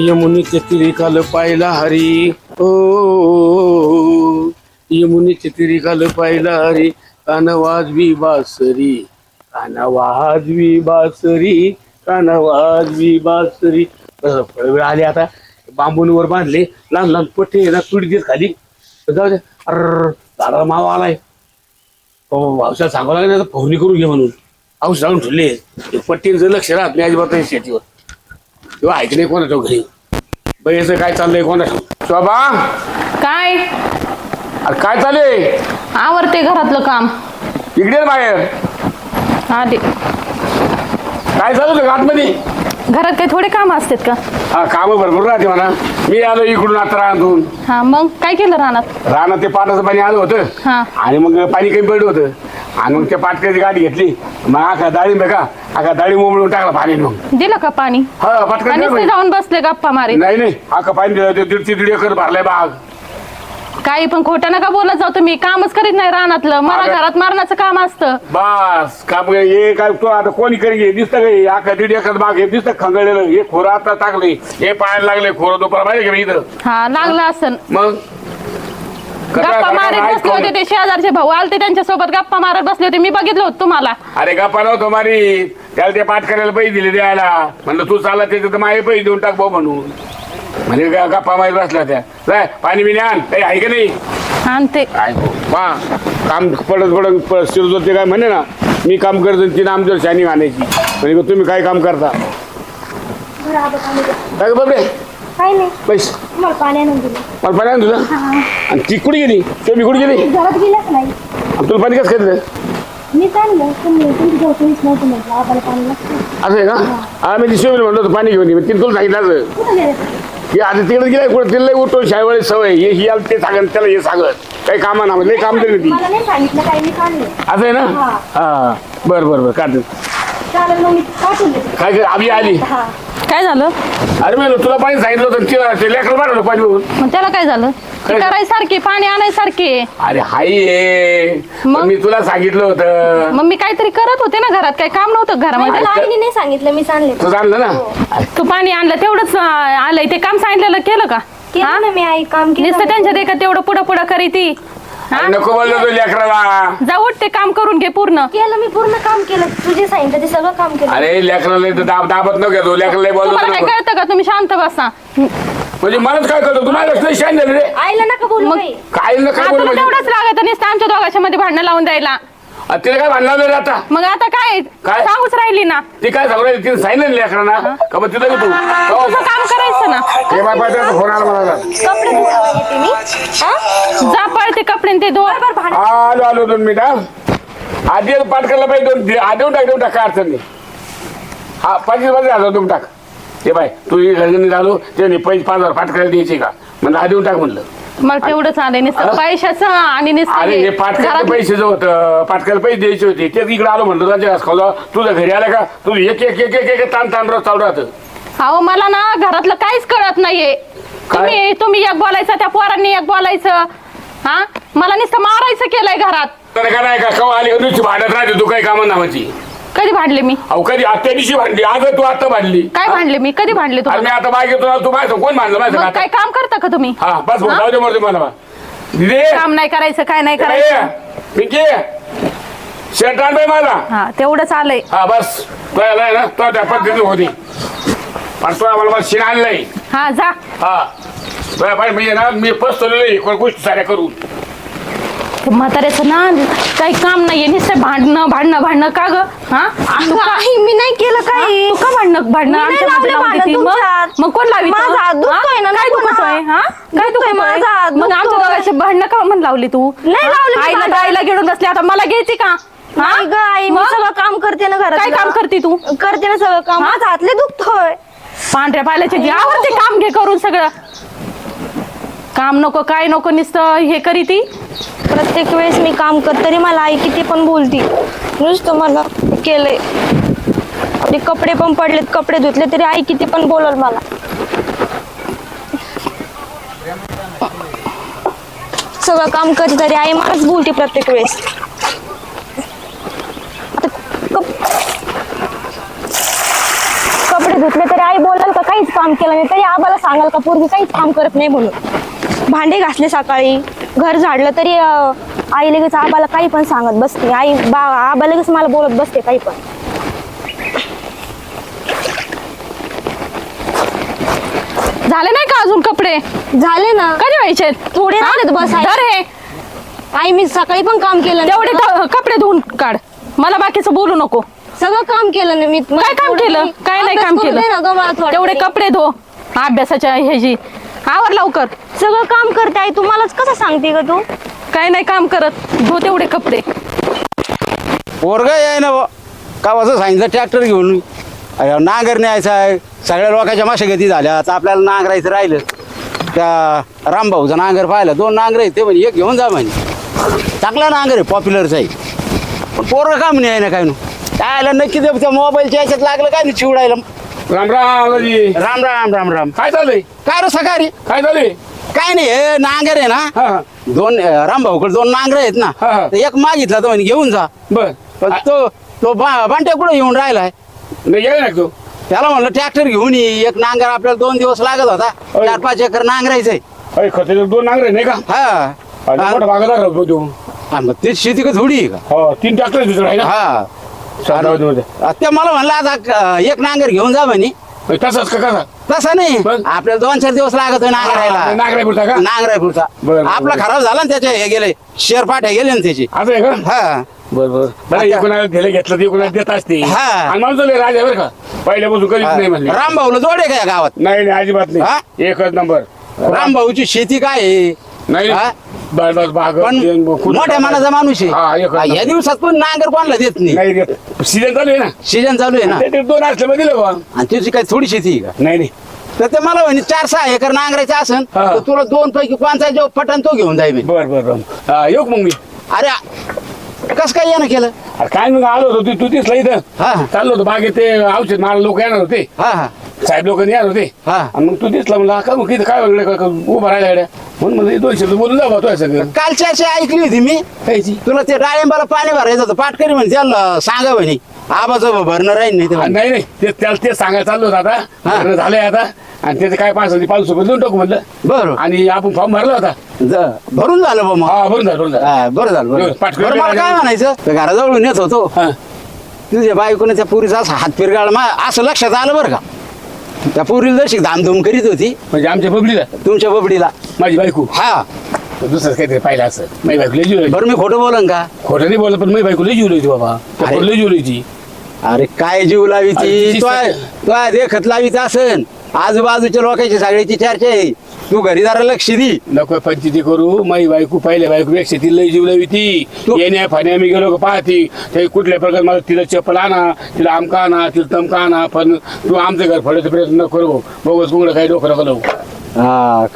यमुनीचे तिरी काल पाहिला हरी. ओ यमुनीचे तिरी काल पाहिला हरी. कानवाजवी बासरी. कानवाजवी बासरी कानवाजवी बासरी. फळवेळ वेळ आली आता. बांबूंवर बांधले. लहान लहान पट्टे ना तुडी देत खाली. जाऊ दे. अर दादा मावा आलाय. हो सांगावं लागेल आता. फोनी करून घे म्हणून. औषध आणून ठेवले. ते पट्टींचं लक्ष राहत नाही अजिबात शेतीवर. किंवा ऐक नाही कोणाच्या घरी बघायचं काय चाललंय कोणा शोभा? काय? अरे काय चाललंय? आवरते घरातलं काम. इकडे ये बाहेर. आले काय चालू होतं आतमध्ये घरात काही थोडे काम असतात का? हा कामं भरपूर राहते म्हणा. मी आलो इकडून आता राहून हा मग काय केलं रानात? रानात ते पाटाचं पाणी आलं होतं. हा. आणि मग पाणी कमी पडलं होतं. आणि मग त्या पाटक्याची गाडी घेतली. मग आखा डाळिंब का आखा डाळिंब उमळून टाकला पाणी मग दिलं का पाणी? हा पाटका आणि ते जाऊन बसले गप्पा मारे नाही नाही आखा पाणी दिलं ते दीडशे दीड एकर भरलाय बाग. काही पण खोटं नका बोलत जाऊ तुम्ही. कामच करीत नाही रानातलं. मला अगं. घरात मारण्याचं काम असतं. बस काम हे काय तो आता कोणी करी दिसतं काय आखा दीड एकर बाग हे दिसतं खंगळलेलं. हे खोरं आता टाकले हे पाहायला लागले खोरं दुपार माहिती का मी इथं? हा लागलं असं मग? गप्पा मारत बसले होते ते शेजारचे भाऊ. आलते त्यांच्यासोबत गप्पा मारत बसले होते. मी बघितलं होतं तुम्हाला. अरे गप्पा नव्हतो मारी. त्याला ते पाठ करायला पैसे दिले द्यायला. म्हणलं तू चालला त्याच्यात माझे पैसे देऊन टाक भाऊ म्हणून. म्हणजे ग- गप्पा मारीत बसल्या त्या. जाय पाणी बिणी आण. काही आहे का नाही? आणि ते काय वा काम पडत पडत शिरत होते काय? म्हणे ना मी काम करतो आणि तिने आमच्यावर शानी घालायची म्हणजे तुम्ही काय काम करता? काय काय नाही. पैसे. तुम्हाला पाणी आणून दिलं? मला पाणी आण ती कुठे गेली? ते मी कुठे गेली? घरात गेलाच नाही. आणि तुला पाणी कसं खायचं आणलं तुम्ही तुमची जेव्हा तुम्हीच नव्हतं म्हटलं आम्हाला पाणी लागतं. असं आहे का हा. मी शिवली म्हणलं होतं पाणी घेऊन ये. तिने तुला सांगितलं असं. कुठं गेले हे आता तिकडे गेलाय कुठे तिला उठतो शाळेवाडी सवय. हे ही आलं ते सांगत त्याला हे सांगत काही कामा ना लय काम तरी ती. मला नाही सांगितलं काही मी काढलं. असं आहे ना? हा. हा. बर बर बर काढ चालेल मग मी पाठवून देते. काय कर आम्ही आली. हा. काय झालं? अरे मी तुला पाणी सांगितलं होतं तिला ते लेकर पाठवलं पाणी बघून मग त्याला काय झालं? काय? करायसारखे सारखे पाणी आणायसारखे अरे हाय हे. मग? मी तुला सांगितलं होतं. मग मी काहीतरी करत होते ना घरात काही काम नव्हतं घरामध्ये. मला आईने नाही सांगितलं मी सांगले तू जाणलं ना? तू पाणी आणलं तेवढंच अं, आलंय. ते काम सांगितलेलं केलं का? हा? केलं ना मी आई काम केलं नुसतं त्यांच्या देखत तेवढं पुढं पुढं करी ती हा? नको बोललो तो लेकराला. जा उठ ते काम करून घे पूर्ण. केलं मी पूर्ण काम केलं. तुझे सांगितलं ते सगळं काम केलं. अरे लेकराला इथं दाब दाबत नको तो लेकराला बोललो तुम्हाला काय नको. कळतं का? तुम्ही शांत बसा. म्हणजे मलाच काय करतो तुम्हाला लक्ष शान झालं रे? आईला नका बोलू मग- काही काय ना काय हा, बोल तुला म्हणजे. तेवढंच लागत नुसतं. आमच्या दोघांच्या मध्ये भांडणं लावून द्यायला. तिला काय म्हणलं रे आता? मग आता काय? काय? सांगूच राहिली ना. ती काय सांगू राहिली? तिने सांगितलं ना लेकरांना? का मग तिथं तू? हो. तुझं काम करायचं ना. हे बाय फोन आला मला आता. कपडे धुवायला येते मी हा? जा पळते कपडे आणि ते धो. भांड आलो आलो दोन मिनिट हा. आधी पाठ करायला पाहिजे दोन आ, देऊन टाक देऊन टाक काय अडचण नाही. हा पाचशे हजार हजार देऊन टाक. ते बाय तू घरगणी झालो ते नाही पैसे पाच हजार पाठ करायला द्यायचे का? म्हणलं हा देऊन टाक म्हणलं. मला तेवढंच आलंय नुसतं? पैशाचं आणि नुसतं अरे हे घरात- पैसे जो होतं पाठ करायला पैसे द्यायचे होते तेच इकडे आलो म्हणलं राजा खाऊ तुझं घरी आलं का? तू एक एक एक एक एक ताण ताण रोज चालू राहतं. अहो मला ना घरातलं काहीच कळत नाहीये. तुम्ही तुम्ही एक बोलायचं त्या पोरांनी एक बोलायचं. हा? मला नुसतं मारायचं केलंय घरात. तर का नाही का? कवा आली? नुसती भांडत राहते तू काही कामं नावाची कधी भांडले मी? अहो कधी आत्या दिवशी भांडली आज तू आता भांडली. काय भांडले मी? कधी भांडले अरे मी तुम्हाला? आता बाय घेतो तू माहिती कोण भांडलं? माहिती मग काय काम करता का तुम्ही? हा बस भाऊ, हा? जाऊ दे मरते मला. दे. काम नाही करायचं काय नाही करायचं? पिंकी शर्ट आण बाई मला हा तेवढंच आलंय. हा बस. तो आलाय ना? तो त्या पद्धतीने होती पण तो आम्हाला मला शिन आणलंय. हा जा. हा. तो बाई म्हणजे ना मी कोण गोष्टी साऱ्या करून. ते म्हाताऱ्याचं ना काही काम नाहीये नुसतं भांडणं भांडणं भांडणं का ग हा तू का आई मी नाही केलं? काही तू का भांडणं भांडणं मी नाही आमच्या मध्ये लावले लावून भांडण देती? मग तुमच्यात. मग कोण लावी माझा हात दुखतोय ना, काय नको ना. दुखतोय हा काय दुखतोय, दुखतोय माझा हात मग आमच्या दुखतोय. दोघांची भांडणं का म्हणून लावली तू नाही हा? लावली मी आईला भांडण. घेऊन बसली आता मला घ्यायची का हा? नाही ग आई मी मग? सगळं काम करते ना घरात काय काम करते तू? करते ना सगळं काम? माझा हातले दुखतोय पांढऱ्या पाल्याचे आवडते काम घे करून सगळं काम नको काय नको नुसतं हे करी ती. प्रत्येक वेळेस मी काम करत तरी मला आई किती पण बोलती. नुसतं मला केलंय. आणि कपडे पण पडलेत कपडे धुतले तरी आई किती पण बोलल मला. सगळं काम करते तरी आई मलाच बोलते प्रत्येक वेळेस. आता कप- कपडे धुतले तरी आई बोलाल का काहीच काम केलं नाही तरी आबाला सांगाल का पूर्वी काहीच काम करत नाही म्हणून. भांडे घासले सकाळी. घर झाडलं तरी आई लगेच आबाला काही पण सांगत बसते. आई बा आबा लगेच मला बोलत बसते काही पण. झाले नाही का अजून कपडे? झाले ना. कधी व्हायचे? थोडे राहिलेत बस आई. तर हे. आई मी सकाळी पण काम केलं नाही. तेवढे क- कपडे धुवून काढ. मला बाकीचं बोलू नको. सगळं काम केलं ना मी. काय काम केलं? काय नाही काम केलं. केलं तेवढे कपडे धो. अभ्यासाच्या ह्याची. आवर लवकर? सगळं काम करते आई तुम्हालाच कसं सांगते का तू? काय नाही काम करत धो तेवढे कपडे. पोरग आहे ना बुवा. का असं सांगितलं? ट्रॅक्टर घेऊन. अरे नांगर न्यायचा आहे सगळ्या लोकांच्या मशागती झाल्या. आता आपल्याला नांगरायचं राहिलं. त्या रामभाऊचा नांगर पाहिला. दोन नांगर आहेत ते म्हणे. एक घेऊन जा म्हणे. चांगला नांगर आहे पॉप्युलरचा आहे. पण पोरग काम नाही आहे ना काय नु काय नक्की ते त्या मोबाईलच्या याच्यात लागलं काय नाही? चिवडायला. राम राम आजी. राम राम राम राम. काय चाललंय? काय रे सकाळी? काय चाललंय? काय नाही हे नांगर आहे हा ना. हा दोन अं, रामभाऊकडे दोन नांगर आहेत ना. हा, हा. तर एक मागितला तर म्हणे घेऊन जा. बर. पण तो तो बा बांट्या कुठे येऊन राहिलाय? नाही गेला ना तू त्याला म्हणलं ट्रॅक्टर घेऊन ये. एक नांगर आपल्याला दोन दिवस लागत होता. होय. चार पाच एकर नांगरायचंय अरे खते दोन नांगरे नाही का? हा. अरे मोठा तू. हा, मग ते शेती का थोडी आहे का? हो तीन ट्रॅक्टर दुसरं आहे ना हा. ते मला म्हणलं आता क- एक नांगर घेऊन जा म्हणे. तसाच का कसा तसं नाही. पण? आपल्याला दोन चार दिवस लागत हा, नांगरायला. नांगरायपुरता का? नांगरायपुरता. बरं, बरं, आपला. खराब झाला ना त्याचे हे गेले शेरपाट हे गेले ना त्याचे. असं आहे का? हा. बर बर. बरं एकोणाला दिलं घेतलं ते एकोणाला देत असते. हा. आणि मला तुला राजा बरं का पहिल्यापासून कधीच नाही म्हणले. रामभाऊला जोडे का या गावात? नाही नाही अजिबात हा? नाही एकच नंबर. रामभाऊची शेती काय आहे? नाही. हा? बस बस बाग पण मोठ्या मनाचा माणूस हा, आहे हा, या. दिवसात पण नांगर कोणाला देत नाही? नाही सीजन चालू आहे ना. सीजन चालू आहे ना? ते- ते दोन असले मग दिलं बा आणि त्याची काय थोडी शेती आहे का? नाही नाही. तर ते मला म्हणे चार सहा एकर नांगरायचं असन हा. तर तुला दोन पैकी कोणता जो पटन तो घेऊन जाईल बर बर बर. हा, येऊ का मग मी? अरे कस काय यानं केलं? अरे काय मग आलो होतो तू- तू दिसला इथं. हा चाललो होतो बागेत ते औषध मला लोक येणार होते. हा हा. साहेब लोक येणार होते. हा. आणि मग तू दिसला म्हणला का मग इथं काय वेगळं का- का उभं राहिला गाड्या म्हणून म्हणलं दोन शब्द बोलून जावा तो सगळं कालची अशी ऐकली होती मी. कायची? तुला ते डाळिंबाला पाणी भरायचं होतं. पाटकरी म्हणे त्याला सांगा म्हणे आबाचं भरणं राहील नाही ते म्हणे. नाही नाही. ते त्याला ते सांगायला चाललो होतं आता. हा. लग्न झालंय आता. आणि त्याचं काय पाच पाच रुपये देऊन टाकू म्हणलं. बरं आणि आपण फॉर्म भरला होता. ज- भरून झालं बा मग. हा भरून झालं हा, बरं झालं बरं बरं, मला काय म्हणायचं? ते घराजवळून येत होतो. हा. तुझ्या बायकोने त्या पुरीचा असा हात फिरगाळ मा असं लक्षात आलं बरं का? त्या पुरीला जशी धामधूम करीत होती म्हणजे आमच्या बबलीला तुमच्या बबडीला. माझी बायको? हा. दुसरं काहीतरी पाहिलं असं. माझी बायको लय बरं मी खोटं बोलन का? खोटं नाही बोलत पण माझी बायको लय जीव होती बाबा. त्या अरे. पोरीला लय होती. अरे काय जीव लावी अरे ती तिची तो सग- तो देखत लावीत असन. आजूबाजूच्या लोकांची सगळ्याची चर्चा आहे. तू घरी जरा लक्ष दी. नको पंचायती करू. माझी बायको पहिल्या बायको पेक्षा ती लय जीव लावी ती. तू- येण्या फाण्या मी गेलो पाहती. ते कुठल्या प्रकार मला तिला चप्पल आणा तिला आमका आणा तिला तमका आणा पण तू आमचं घर फडायचा प्रयत्न न करू. बघच कुठं काही डोकं नका लावू. हा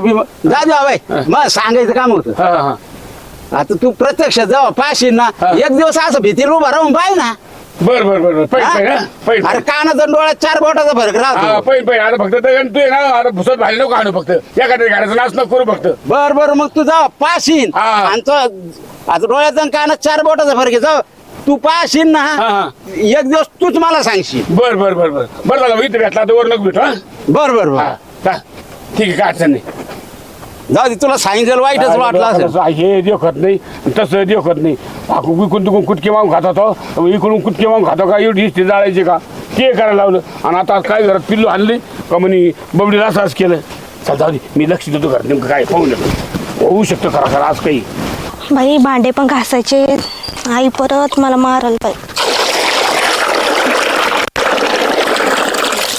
म- जा जा बाई मग सांगायचं काम होतं. हा हा आता तू प्रत्यक्ष जावा पाशील ना. एक दिवस असं भीतीला उभा राहून पाय ना. बर बर बर बर. हा? पैन हा? अरे कानाचा डोळ्यात चार बोटाचा फरक हा राहतो पैन पैन आता फक्त ते- तू आहे ना आता भुसत भाजी नको आणू फक्त. एखाद्या गाड्याचं नाच नको करू फक्त. बर बर मग तू जा पाशील हा. आणि तो आता डोळ्यात आणि कानात चार बोटाचा फरक आहे. जाऊ तू पाशील ना हा, हा. एक दिवस तूच मला सांगशील. बर बर बर बर. बरं झालं इथे भेटला तर वर नको भेटू हा. बर बर बर. हा. ठीक आहे काय अडचण नाही. जाऊ दे तुला सांगितलं वाईटच वाटलं असेल. असं हे देखत नाही तसं देखत नाही. इकडून तिकडून कुटके मागून खात होतो. इकडून कुटके मागून खातो का? एवढी हिस्ट्री जाळायची का? ते करायला लावलं? आणि आता काय घरात पिल्लू आणली? का म्हणे बबडीला असं असं केलं? चल जाऊ दे मी लक्ष देतो घरात. नेमकं काय पाहून येतो होऊ शकतं खरा खरा आज काही. बाई भांडे पण घासायचे. आई परत मला मारल बाई.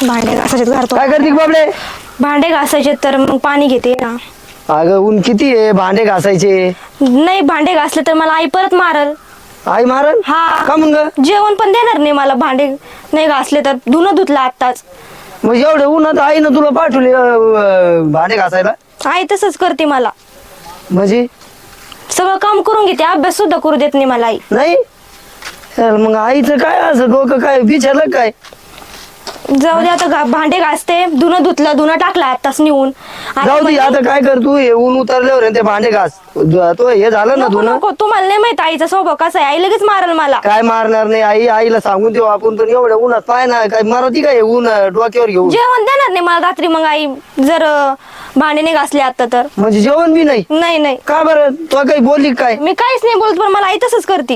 भांडे घासायचे घरात. काय करते बाबडे? भांडे घासायचे तर मग पाणी घेते ना. अगं ऊन किती आहे? भांडे घासायचे. नाही भांडे घासले तर मला आई परत मारल. आई मारन हा. का मग? जेवण पण देणार नाही मला भांडे नाही घासले तर. धुणं धुतलं आत्ताच. मग एवढे उन्हात आईनं तुला पाठवले अं, भांडे घासायला? आई तसंच करते मला. म्हणजे? सगळं काम करून घेते अभ्यास सुद्धा करू देत नाही मला आई. नाही? चल मग आईचं काय असं डोकं काय विचारलं काय? जाऊ दे आता भांडे घासते धुणं धुतलं धुणं टाकलं आताच आता जाऊ दे आता काय कर तू? हे ऊन उतरल्यावर आहे ते भांडे घास. तो हे झालं ना नको धुणं? नको तुम्हाला नाही माहीत आईचा स्वभाव कसा आहे. आई लगेच मारल मला. काय मारणार नाही आई आईला सांगून देऊ आपण पण एवढ्या उन्हात पाय ना काय मारती काय हे ऊन अं, डोक्यावर घेऊन? जेवण देणार नाही मला रात्री मग आई. जर अं, भांडे नाही घासले आता तर. म्हणजे जेवण बी नाही? नाही नाही. का बरं? तो काही बोलली काय? मी काहीच नाही बोलत पण मला आई तसंच करते.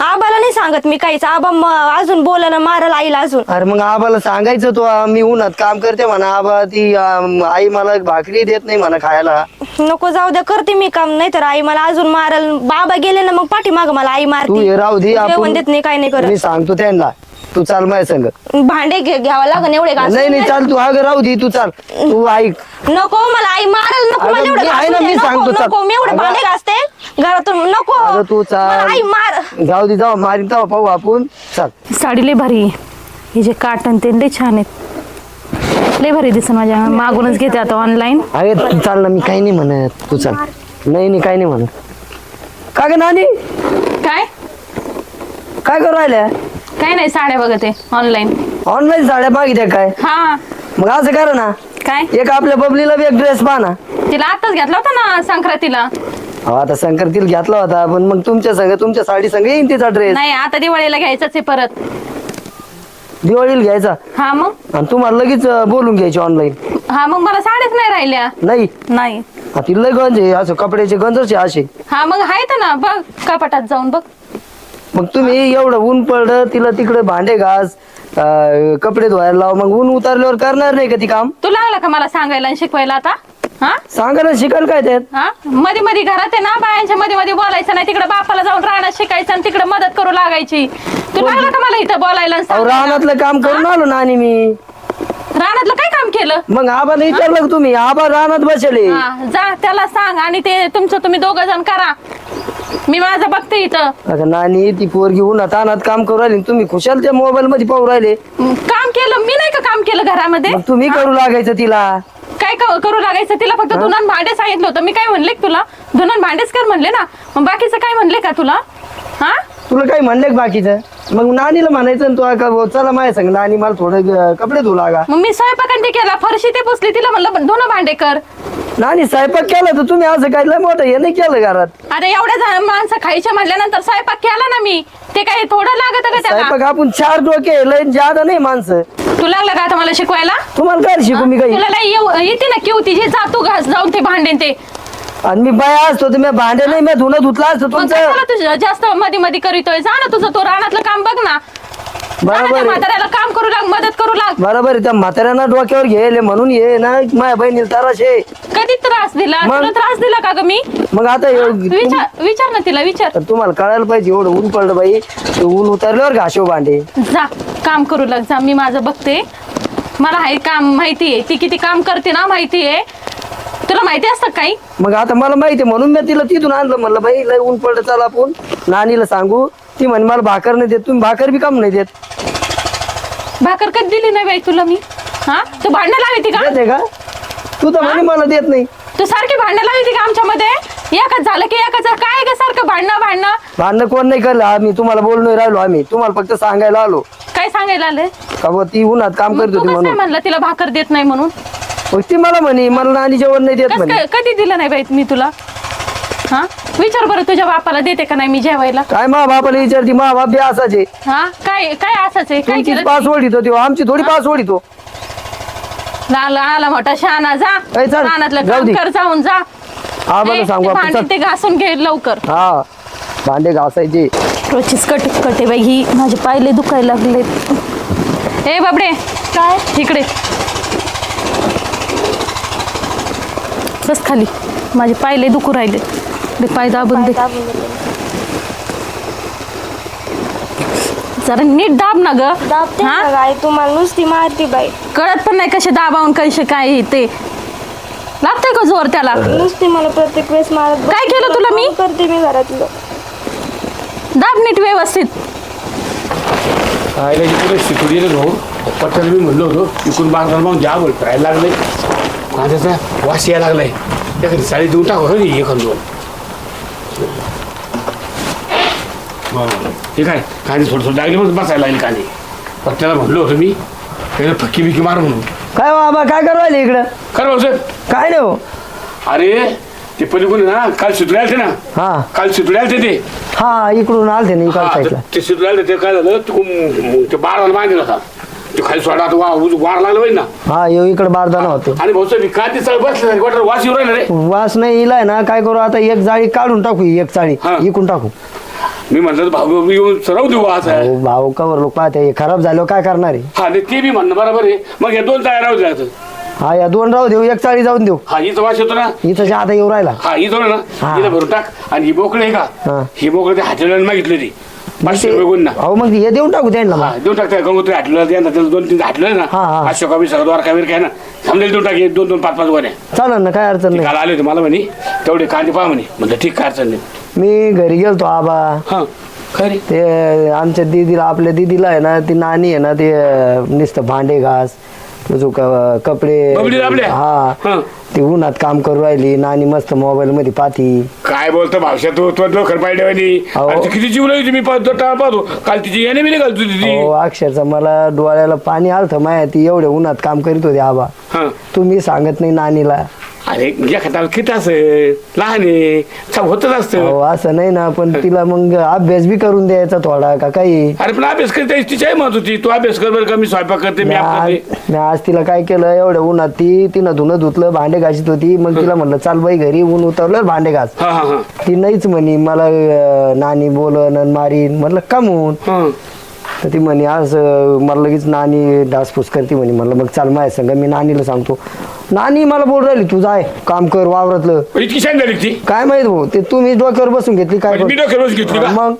आबाला नाही सांगत मी काहीच. आबा म- अजून बोलायला मारल आईला अजून. अरे मग आबाला सांगायचं तो मी उन्हात काम करते म्हणा आबा ती आई मला भाकरी देत नाही म्हणा खायला. नको जाऊ द्या करते मी काम नाही तर आई मला अजून मारल. बाबा गेले ना मग पाठीमाग मला आई तू मारते राहू दे जेवण देत नाही काय नाही मी करत सांगतो त्यांना. तू चाल माझ्या संग. भांडे घे- घ्यावं लागन एवढे घासून नाही नाही. चाल तू. अगं राहू दे तू चाल. तू ऐक. नको मला आई मारल नको अगं, मला एवढं मी आहे ना, दे. मी नको, सांगतो, चाल. नको मी एवढे अगं. भांडे घासते. घरातून नको. अगं तू मला आई चाल मार. जाऊ दे जाऊ मारी तेव्हा पाहू आपण. चाल. साडी लय भारी आहे. हे जे काटन ते लय छान आहेत. लय भारी दिसन माझ्या. मागूनच घेते आता ऑनलाईन अरे तू चाल ना मी काही नाही म्हणत. तू चाल. नाही नाही काही नाही म्हणत. का ग नानी? काय? काय करू राहिल्या? काय नाही साड्या बघते ऑनलाईन ऑनलाईन साड्या मागित्या काय? हा. मग असं करा ना. काय? एक आपल्या बबलीला बी एक ड्रेस पहा ना तिला आताच घेतला होता ना संक्रांतीला. अहो, आता संक्रांतीला घेतला होता पण मग तुमच्या संग तुमच्या साडी संग येईन तिचा ड्रेस नाही आता दिवाळीला घ्यायचाच आहे परत. दिवाळीला घ्यायचा? हा मग? आणि तुम्हाला लगेच अं, बोलून घ्यायची ऑनलाईन हा मग मला साड्याच नाही राहिल्या. नाही? नाही. हा, ती लय गंज आहे असं कपड्याचे गंजच आहे असे. हा मग आहेत ना बघ कपाटात जाऊन बघ. मग तुम्ही एवढं ऊन पडलं तिला तिकडे भांडे घास अं, कपडे धुवायला लाव मग ऊन उतरल्यावर करणार नाही का ती काम? तू लागला का मला सांगायला आणि शिकवायला आता? हा? सांगा ना शिकाल काय त्यात? हा? मध्ये मध्ये घरात आहे ना बायांच्या मध्ये मध्ये बोलायचं नाही तिकडे बापाला जाऊन राहण्यात शिकायचं आणि तिकडे मदत करू लागायची. तू लागला का मला इथं बोलायला आणि अहो सांगायला? रानातलं काम करून आलो ना आणि मी. रानातलं काय काम केलं? मग आबाला विचारलं का तुम्ही आबा रानात बसले. हा जा त्याला सांग आणि ते तुमचं तुम्ही दोघ जण करा. मी माझं बघते इथं. अगं नानी ती पोरगी उन्हात अनात काम करू राहिली तुम्ही खुशाल त्या मोबाईल मध्ये पाहू राहिले. म, काम केलं मी नाही का काम केलं घरामध्ये? मग तुम्ही करू लागायचं तिला. काय क- करू लागायचं तिला? फक्त धुनन भांडे सांगितलं होतं. मी काय म्हणले का तुला? धुनन भांडेच कर म्हणले ना. मग बाकीचं काय म्हणले का तुला? हा? तुला काही म्हणलं का बाकीचं? मग नानीला म्हणायचं ना तू का चला माझ्या सांग नानी मला थोडं अं, कपडे धुऊ लागा. मग मी स्वयंपाकाने ते केला. फरशी ते पुसली. तिला म्हणलं धुणं भांडे कर. नानी स्वयंपाक केला तर तुम्ही असं काय लय मोठं हे नाही केलं घरात. अरे एवढ्या जण माणसं खायच्या म्हणल्यानंतर स्वयंपाक केला ना मी ते काय थोडं लागत का त्याला? स्वयंपाक आपण चार डोके आहे, लय जादा नाही माणसं. तू लागला का आता मला शिकवायला? तुम्हाला काय शिकू मी काही? तुला लय येऊ- येते ना किवती जे जा तू घास जाऊन ते भांडे ते. आणि मी बाया असतो मी भांडे नाही मी धुणं धुतला असतो मग तुमचं. जास्त मध्ये मध्ये करीतोय? जा ना तुझं तो रानातलं काम बघ ना. बरोबर त्या आहे. म्हाताऱ्याला काम करू लाग मदत करू लाग. बरोबर आहे. त्या म्हाताऱ्यांना डोक्यावर घ्यायले म्हणून ये ना माझ्या बहिणीला तराशे कधी त्रास दिला? मग? तुला त्रास दिला का ग मी? मग आता हे- विचार विचार ना तिला विचार. तर तुम्हाला कळायला पाहिजे एवढं ऊन पडलं बाई. ते ऊन उतरल्यावर घाशो भांडे. जा काम करू लाग जा मी माझं बघते. मला हे काम माहिती आहे. ती किती काम करते ना माहिती आहे. तुला माहिती असतं काही? मग आता मला माहिती आहे म्हणून मी तिला तिथून आणलं. म्हणलं बाई लय ऊन पडलं चला आपण. नानीला सांगू. ती म्हणे मला भाकर नाही देत तुम्ही भाकर बी काम नाही देत. भाकर कधी दिली नाही बाई तुला मी? हा? तू भांडणं लावती का? देते का? तू तर म्हणे मला देत नाही. तू सारखी भांडणं लावती का आमच्यामध्ये? एकच झालं की एकच झालं. काय ग सारखं भांडणं भांडणं? भांडणं कोण नाही करलं आम्ही. तुम्हाला बोलून नाही राहिलो आम्ही. तुम्हाला फक्त सांगायला आलो. काय सांगायला आले? का बुवा ती उन्हात काम करत तू होती कसं काय म्हणून म्हणलं तिला भाकर देत नाही म्हणून? मग ती मला म्हणे मला नानी जेवण नाही देत कस म्हणे. काय? कधी दिलं नाही बाई मी तुला? हा? विचार बरं तुझ्या बापाला देते का नाही मी जेवायला? काय मा बापाला विचारती? मा बाप बी असाचे हा? काय काय असंच आहे काय तुमचीच केलं पास ओढितो तो आमची थोडी पास ओढितो आला आला मोठा शहाणा जा. ए, चल, रानातलं जाऊ काम दे. कर जाऊन जा. आम्हाला ए, सांगू ते आपण. भांडे चल. ते घासून घे लवकर. हा भांडे घासायचे. रोजचीच कट कटे बाई ही. माझे पायले दुखायला लागले ए बाबडे. काय? इकडे. बस खाली. माझे पायले दुखू राहिले दे पाय दाबून दे जरा नीट दाब ना ग दाबते हा? ना गाय तुम्हाला नुसती मारती बाई कळत पण नाही कसे दाबावून कसे काय हे ते लागतंय का जोर त्याला नुसती मला प्रत्येक वेळेस मारत बसते. काय केलं तुला मी? करते मी घरातलं दाब नीट व्यवस्थित खायला इकडे शिकवली रे भाऊ पट्ट्याला मी म्हणलो होतो इकडून बांधताना मग जा बोल फिरायला लागले माझ्याचा वास यायला लागलाय त्याकडे साडी देऊन टाकू हो नी एक ठीक आहे. कांदे थोडं थोडं लागले मग बसायला लागले कांदे पट्ट्याला म्हणलो होतो मी हे फक्की बिकी मार म्हणून. काय हो आबा काय करू राहिले इकडं? खरं भाऊ साहेब काय नाही हो. अरे ते पलीकडून ना काल सुटले आलते ना. हा. काल सुटले आलते ते. हा इकडून आलते ना इकडच्या हा, साईडला. ते सुटले आलते ते काय झालं तिकडून ते बाराला बांधलेला होता. ते खाली सोडा आता वा उज- वार लागला पाहिजे ना. हा येऊ इकडे बारदाना होते. आणि भाऊ साहेब का ते सगळं बसले वाटर वास येऊ राहिला रे. वास नाही इलाय ना काय करू आता एक जाळी काढून टाकू ही एक चाळी हा. इकून टाकू. मी म्हणलं भाऊ भाऊ येऊन सरव देऊ आज. अहो, भाऊ कवर लोक पाहते. हे खराब झाल्यावर काय करणार आहे? हा नाही ते बी म्हणणं बरोबर आहे. मग हे दोन तयार राहू द्यायचं हा या दोन राहू देऊ एक चाळी जाऊन देऊ. हा हिचा वास येतो ना. इथं आता येऊ राहिला. हा ही जाऊ ना. हा. हिला भरून टाक. आणि ही बोकडे आहे हा. का? ही. बोकडे ते हाटेला मागितली ती पाचशे रुपये ना अहो मग हे देऊन टाकू त्यांना हा देऊन टाकता गंगोत्री हाटलं त्याला दोन तीन हाटलं ना. हा, हा. अशोका बी सगळं द्वारका बीर काय ना. समजेल देऊन टाक दोन दोन पाच पाच गोण्या चालेल ना काय अडचण नाही. काल आले होते मला म्हणे तेवढे कांदे पहा म्हणे. म्हणलं ठीक काय अडचण नाही. मी घरी गेलतो आबा. हा खरे ते आमच्या दीदीला आपल्या दीदीला आहे ना ती नानी आहे ना ते नुसतं भांडे घास जो क- कपडे आपल्या? हा. हा. ती उन्हात काम करू राहिली नानी मस्त मोबाईल मध्ये पाहती. काय बोलतो भावशा तू तो लोकर पाहिजे अहो. किती जीव मी पाहतो टाळ पाहतो. काल तिची येणे बी निघाल तुझी ती. अहो अक्षरशः मला डोळ्याला पाणी आलतं माया ती एवढ्या उन्हात काम करीत होती आबा. हा. तुम्ही सांगत नाही नानीला. अरे एखादा किती असेल लहान आहे चा- होतच असतं. अहो असं नाही ना पण तिला मग अभ्यास बी करून द्यायचा थोडा का काही? अरे पण अभ्यास करते तिची आई म्हणत होती तू अभ्यास कर बरं का मी स्वयंपाक करते मी मी आज ते. मी आज तिला काय केलं एवढ्या उन्हात ती तिनं धुणं धुतलं भांडे घासत होती. मग तिला म्हणलं चाल बाई घरी ऊन उतरलं भांडे घास. हा हा हा. ती नाहीच म्हणे मला अं, नानी बोलन आणि मारीन. म्हटलं का म्हणून हा. तर ती म्हणे आज अं, मला लगेच नानी डासपूस करते म्हणे म्हणलं मग चाल माझ्या संग मी नानीला सांगतो. नानी मला बोल राहिली तू जाय काम कर वावरातलं. इतकी शांत झाली ती. काय माहीत भाऊ ते तुम्ही डोक्यावर बसून घेतली काय म्हणजे मी डोक्यावर बसून घेतली का? मग?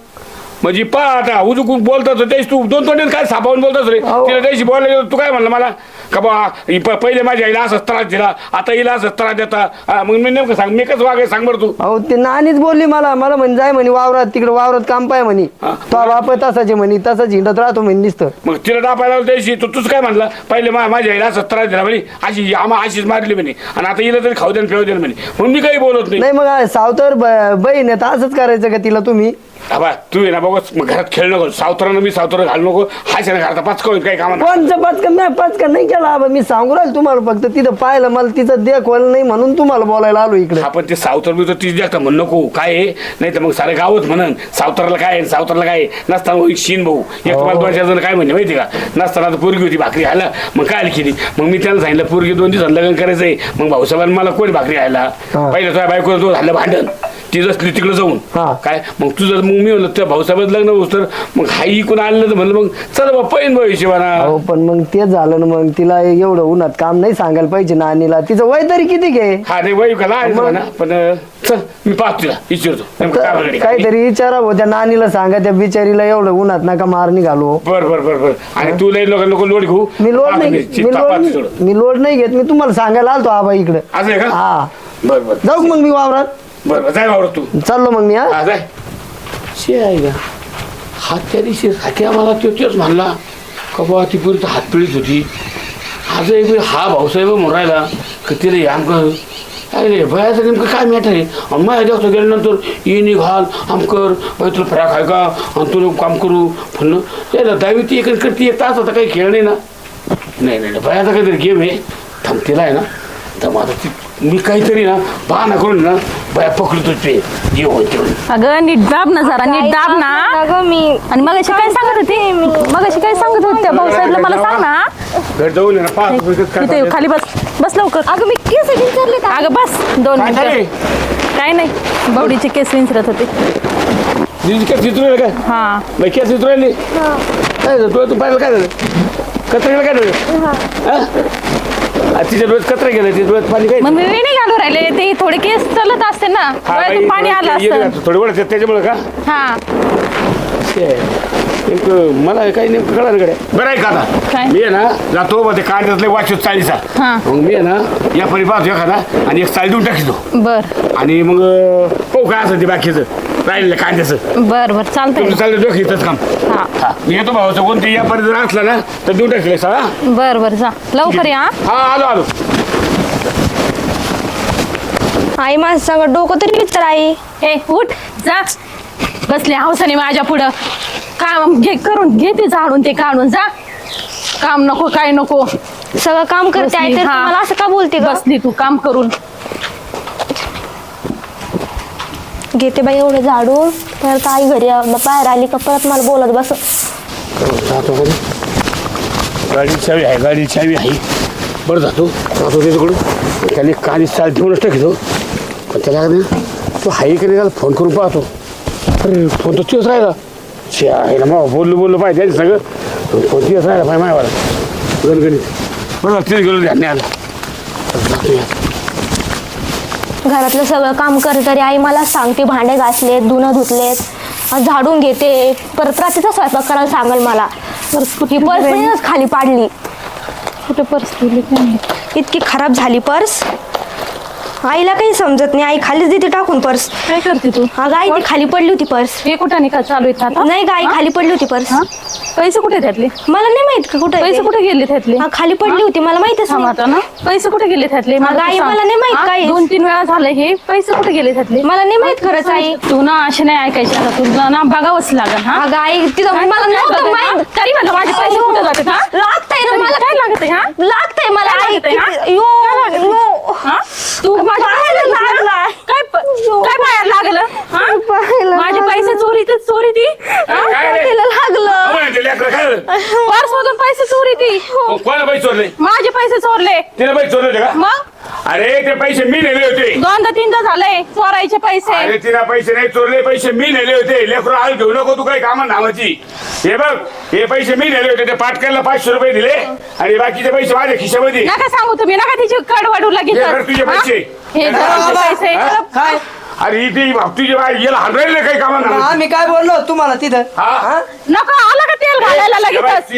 म्हणजे पा आता उजूक बोलतात त्याच तू दोन तोंड काय सापावून बोलतोस रे? अहो. तिला त्याशी बोलायला गेलो, तू काय म्हणलं मला? का बा प- पहिले माझ्या आईला असंच त्रास दिला आता हिला असंच त्रास देता. हा, मग मी नेमकं सांग मी कसं वागाय सांग बरं तू? अहो ते नानीच बोलली मला मला म्हणे जाय म्हणे वावरात तिकडे वावरात काम पाय म्हणे. हा. तो बाप तसाचे म्हणे तसाच हिंडत राहतो म्हणे नुसतं. मग तिला डापायला त्याशी तू तूच काय म्हणलं? पहिले मा- माझ्या आईला असंच त्रास दिला म्हणे अशी आम्हा अशीच मारली म्हणे. आणि आता हिला तरी खाऊ देण फेव देण म्हणे. म्हणून मी काही बोलत नाही. नाही मग सावतर ब- बहीण आहे तर असंच करायचं का तिला तुम्ही? बाबा तू आहे ना बघ मग घरात खेळ नको. सावतरानं मी सावतर घालू नको. हायच्या ना घरात पाच काही कामा कोणचं पचकन? नाही पचकन नाही केला आबा. मी सांगू राहील तुम्हाला फक्त तिथं पाहिलं मला तिचं देखभाल नाही म्हणून तुम्हाला बोलायला आलो इकडे. आपण ते सावतर बी ती जास्त म्हण नको. काय आहे? नाही तर मग सारे गावच म्हणन. सावतरला काय आहे, सावतरला काय आहे. नसताना एक शीन भाऊ. एक तुम्हाला दोन चार जण काय म्हणले माहिती का? नसताना तर पोरगी होती भाकरी खायला. मग काय केली? मग मी त्याला सांगितलं पोरगी दोन दिवसात लग्न करायचंय. मग भाऊसाहेबांनी मला कोणी भाकरी खायला? हा. पहिलं तुझ्या बायको तो झालं भांडण. ती जसली तिकडे जाऊन. हा. काय? मग तुझं मग मी म्हणलं त्या भाऊसाहेबात लग्न होस तर मग हाई कोण आणलं तर? म्हणलं मग चल बा पैन भाऊ हिशोबाना. अहो पण मग तेच झालं ना मग तिला एवढं उन्हात काम नाही सांगायला पाहिजे ना अनिला तिचं वय तरी किती घे हा नाही वय का लहान आहे म्हणा. पण अं, चल मी पाहतो तिला विचारतो. नेमकं काय वगैरे. काय. काहीतरी विचारा त्या नानीला सांगा त्या बिचारीला एवढं उन्हात नका मार निघालो. बर बर बर बर. आणि तू लई लोक लोक लोड घेऊ. मी लोड पाहतो नाही मी, लोड. मी लोड नाही घेत मी तुम्हाला सांगायला आलतो आबा इकडे. असं आहे का? हा. बर बर. जाऊ का मग मी वावरात? बर बर जाय वावरत तू. चाललो मग मी हा? हा जाय. शे आहे का हात त्या दिवशी हात्या मला तो तेच म्हणला का बाबा ती पुरी हात पिळीत होती. आज एक वेळ हा भाऊसाहेब म्हणून राहिला का तिला हे आमकं काय रे भयाचं नेमकं काय मॅटर आहे? आणि माझ्या जास्त गेल्यानंतर ये निघाल आमकर बाई तुला फ्रॅक आहे का? आणि तुला काम करू म्हणलं त्याला दहावी ती एक करते एक तास आता काही खेळ नाही ना. नाही नाही नाही, भयाचा काहीतरी गेम आहे. थांबतेला आहे ना. तर माझं ती मी काहीतरी ना बहाना करून ना भया पकडतो ते जे होते अगं नीट दाब ना जरा नीट दाब ना. अगं मी आणि मग अशी काय सांगत होती? मग अशी काय सांगत होती त्या भाऊसाहेबला मला सांग ना. घर जाऊन ये ना पाच इथे? खाली बस बस लवकर. अगं मी केस विचारले का? अगं बस दोन काय? मिनिटं. काय नाही बावडीचे केस विंचरत होते. काय चित्र काय हा. बाई काय चित्र काय झालं? तू तू पाहिलं काय झालं? कचरा गेलं काय झालं? हा? तिच्या डोळ्यात कचरा गेलं तिच्या डोळ्यात पाणी काय? मग मी नाही घालू राहिले ते थोडे केस चलत असते ना. हा, बाई, डोळ्यातून पाणी आलं थोडं येतं असतं. का? थोडं वेळ त्याच्यामुळे का? हा. नेमकं मला काही नेमकं कळालं कडे बरं आहे का काय? आता मी आहे ना जातो मग ते कांद्यातले वाचत चाळीसा. हा. मग मी आहे ना या परी पाहतो एखादा आणि एक चाळी देऊन टाकतो. बर. आणि मग अं, पाहू काय असं ते बाकीचं. राहिलेलं कांद्याचं. बर बर चालतंय. तुमचं चाललं डोकं इथंच काम. हा. हा. मी येतो भावाचं कोणते या परी जर असला ना तर देऊन टाकले सगळा बर बर जा. लवकर या हा. आलो आलो. आई माझं सगळं डोकं तरी विचार आई. ए उठ जा. बसले हौसाने माझ्या पुढं. काम घे करून घे ते झाडून ते काढून जा. काम नको काय नको. सगळं काम करते आई तर हा. मला असं का बोलते ग? बसली तू काम करून. घेते बाई एवढं झाडून परत आई घरी आ- बाहेर आली का परत मला बोलत बस. जातो कोणी गाडी चावी आहे गाडी चावी आहे. बरं जातो. जातो त्याच्याकडून त्याने काली चाल ठेवूनच टाकतो हो. पण त्याला काय नाही, तो हाय की नाही त्याला फोन करून पाहतो. अरे फोन तर तिथंच राहिला. छे आहे ना मग बोललो बोललो पाहिजे त्याचं सगळं फोन तिथंच राहिला पाहिजे माझ्यावर गणगणित. बरं तिथे गेलो ध्यान आलं जातो या. घरातलं सगळं काम करते तरी आई मला सांगते भांडे घासलेत धुणं धुतलेत झाडून घेते. परत रात्रीचा स्वयंपाक करायला सांगाल मला. ही पर्स खाली पाडली. कुठे परिस्थिती? इतकी खराब झाली पर्स. आईला काही समजत नाही. आई खालीच देते टाकून पर्स. काय करते तू? अगं आई ती खाली पडली होती पर्स. हे कुठं निकाल चालू आहेत आता? नाही ग आई हा? खाली पडली होती पर्स. हा? पैसे कुठे त्यातले? मला नाही माहीत का कुठे पैसे कुठे गेले त्यातले? हा, खाली पडली होती मला माहितच थांब नाही. आता ना. पैसे कुठे गेले त्यातले? अगं तू आई, सांग. मला नाही माहीत हा? काय आहे. दोन तीन वेळा झाले हे. पैसे कुठे गेले त्यातले? मला नाही माहीत खरंच आई तू ना असे नाही ऐकायचे आता. तुला ना बघावंच लागल हा? अगं आई तिथं मला नव्हतं आहे, माहीत. हा? तरी म्हणलं माझे पैसे कुठे जातात हा लागतंय ना तरी मला काय लागत आहे हा लागतंय मला काय आई लागतंय, हा? किती- यो, यो. हा? तू माझ्या पायाला पायाला लागलाय. काय प- काय पायाला लागलं हा? पायाला माझे पैसे चोरी तर चोरी ती काय रे? तिला लागलं कोण आहे ते लेकरं? काय झालं? पर्स मधून पैसे चोरी ती को- कोणाला पैसे चोरले. माझे पैसे चोरले. तिला पैसे चोरले होते का? मग? अरे ते पैसे मी नेले होते. दोनदा तीनदा झालंय चोरायचे पैसे. अरे तिला पैसे नाही चोरले पैसे मी नेले होते. लेकरू आज घेऊ नको तू काही कामा नावाची हे बघ हे पैसे मी नेले होते ते पाटक्याला पाचशे रुपये दिले आणि बाकीचे पैसे माझ्या खिशामध्ये. नका सांगू तुम्ही नका तिची कडवाडू लगेच. हे धर तुझे पैसे. हे. पैसे. हा? काय? अरे इथे तुझे बाय याला हाणरायला काही कामा नावाची आम्ही काय बोललो तुम्हाला तिथं? हा? नको आलं का तेल घालायला हे बघ, लगेच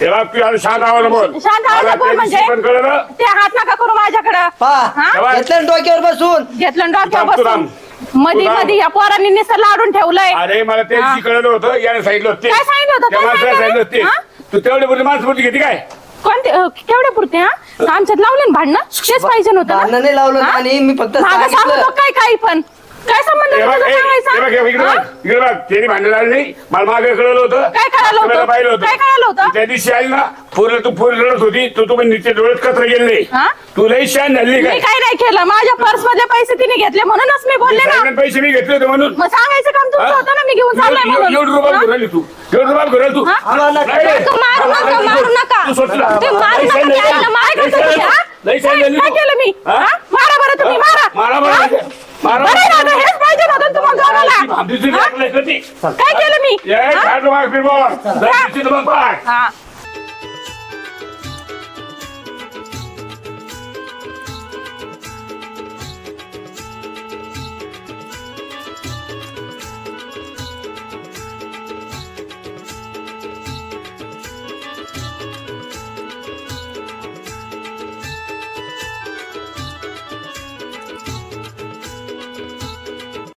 शांत आवाज बोल शांत बोल म्हणजे? दिवशी पण कळलं ते हात नका करू माझ्याकडं हा? घेतलं ना डोक्यावर बसून घेतलं ना डोक्यावर थांब, बसून. मधी थांब. मधी या पोरांनी नुसतं लाडून ठेवलंय अरे मला ते हा. कळलं होतं याने सांगितलं होतं ते. काय सांगितलं होतं? त्या काय माणसाला सांगितलं? सांगितलं होतं हा? ते. तेवढे पुरते माणसं पुरती घेते काय कोणते अं, केवढे पुरते हा आमच्यात लावले ना भांडणं तेच पाहिजे नव्हतं? भांडणं नाही लावलं? आणि मी फक्त मागं सांगितलं. काय काही पण काय संबंध हे बघ, तुझा हे- हे बघ, हे बघ, इकडे सांगायचा? बघ, इकडे बघ. त्यांनी भांडण लागलं नाही मला मागे कळलं होतं काय कळलं होतं? मला पाहिलं होतं काय कळलं होतं? त्या दिवशी आई ना पूर्ण तू पूर्ण रडत होती तू तुम्ही नित्य डोळ्यात कचरा गेले हा? तू लई शान झाली मी काय काय नाही केलं माझ्या पर्स मधले पैसे तिने घेतले म्हणूनच मी बोलले ना पैसे मी घेतले होते म्हणून मग सांगायचं काम? तुमचं होतं ना मी घेऊन चाललोय एवढं- म्हणून हा? राहिली तू एवढं घेऊन राहिली तू हा? नाही, नाही. मारू नका, मारू नका. तू. ते मारू नका, ते मार करतो. हा? लई शान झाली काय तू. केलं मी हा? हा? मारा बरं तुम्ही मारा मारा. मारा बरं. आता हेच पाहिजे नव्हतं तुम्हाला. भामटीची हा? काय केलं मी हा? हा